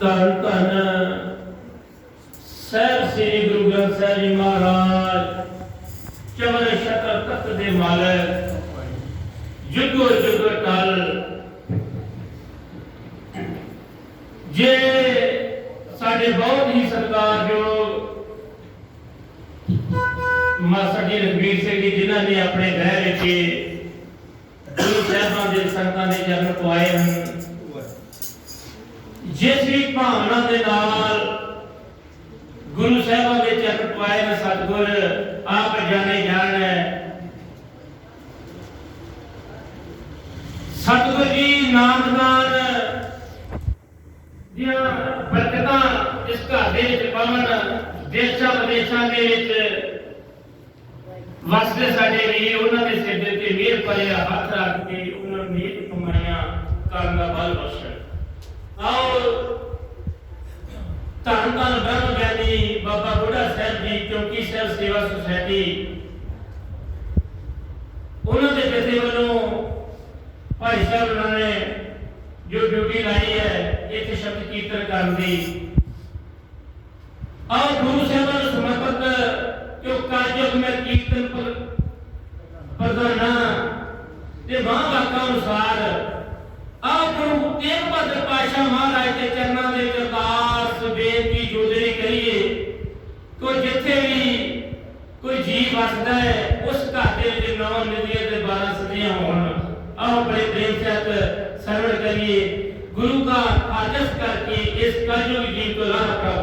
ਧੰਨ ਧੰਨ ਸਹਿਬ ਸ੍ਰੀ ਗੁਰੂ ਗ੍ਰੰਥ ਸਾਹਿਬ ਜੀ ਮਹਾਰਾਜ ਚਵਰ ਸ਼ਤਰ ਤਖਤ ਦੇ ਮਾਲਕ ਜੁਗੋ ਜੁਗ ਟਲ ਜੇ ਸਾਡੇ ਬਹੁਤ ਹੀ ਸਤਿਕਾਰਯੋਗ ਮਾਸਟਰ ਜੀ ਰਘਵੀਰ ਸਿੰਘ ਜੀ ਜਿਨ੍ਹਾਂ ਨੇ ਆਪਣੇ ਗ੍ਰਹਿ ਵਿੱਚ ਗੁਰੂ ਸਾਹਿਬਾਂ ਦੇ ਸੰਤਾਂ ਦੇ ਚਰਨ ਪਵਾਏ ਹਨ ਜਿਸ ਵੀ ਭਾਵਨਾ ਦੇ ਨਾਲ ਗੁਰੂ ਸਾਹਿਬਾਂ ਦੇ ਚਰਨ ਪਵਾਏ ਨੇ ਸਤਿਗੁਰ, ਆਪ ਜਾਣੇ ਜਾਣ। ਸਤਿਗੁਰ ਜੀ ਨਾਮਦਾਨ ਦੀਆਂ ਬਰਕਤਾਂ ਇਸ ਘਰ ਦੇ ਵਿੱਚ ਪਾਵਨ ਦੇਸ਼ਾਂ ਵਿਦੇਸ਼ਾਂ ਦੇ ਵਿੱਚ ਵਸਦੇ ਸਾਡੇ ਵੀਰ, ਉਹਨਾਂ ਦੇ ਸਿਰ ਦੇ ਮਿਹਰ ਭਰਿਆ ਹੱਥ ਰੱਖ ਕੇ ਉਹਨਾਂ ਨੂੰ ਨੇਕ ਕਮਾਈਆਂ ਕਰਨ ਦਾ ਬਲ ਬਖਸ਼ਣ। ਆਓ। ਧੰਨ ਧੰਨ ਬ੍ਰਹਮ ਗਿਆਨੀ ਬਾਬਾ ਬੁੱਢਾ ਸਾਹਿਬ ਜੀ, ਚੌਕੀ ਸਾਹਿਬ ਸੇਵਾ ਸੁਸਾਇਟੀ। ਉਹਨਾਂ ਦੇ ਜਥੇ ਵੱਲੋਂ ਭਾਈ ਸਾਹਿਬ ਉਹਨਾਂ ਨੇ ਜੋ ਡਿਊਟੀ ਲਾਈ ਹੈ ਇੱਥੇ ਸ਼ਬਦ ਕੀਰਤਨ ਕਰਨ ਦੀ। ਆਓ ਗੁਰੂ ਸਾਹਿਬਾਨ ਨੂੰ ਸਮਰਪਿਤ ਜੋ ਕਾਰਜਕ ਮੈਂ ਕੀਰਤਨ ਪਰ- ਪ੍ਰਧਾਨਾ ਤੇ ਮਹਾਂਵਾਕਾਂ ਅਨੁਸਾਰ ਆਖਰੂ ਤੇਗਬਦਰ ਪਾਸ਼ਾ ਮਹਾਰਾਜ ਦੇ ਚਰਨਾਂ ਦੇ ਅਰਦਾਸ ਬੇਨਤੀ ਜੋਦਰੀ ਕਰੀਏ ਕਿ ਜਿੱਥੇ ਵੀ ਕੋਈ ਜੀਵ ਵਸਦਾ ਹੈ ਉਸ ਘਰ ਦੇ ਵਿੱਚ ਨੌ ਨਦੀਆਂ ਦੇ 12 ਸਦੀਆਂ ਹੋਣ ਆਹ ਬੜੇ ਪ੍ਰੇਮ ਸਹਿਤ ਸਰਵਣ ਕਰੀਏ ਗੁਰੂ ਦਾ ਆਦਰਸ਼ ਕਰਕੇ ਇਸ ਕਲਯੁਗ ਜੀਵ ਤੋਂ ਲਾਭ ਪ੍ਰਾਪਤ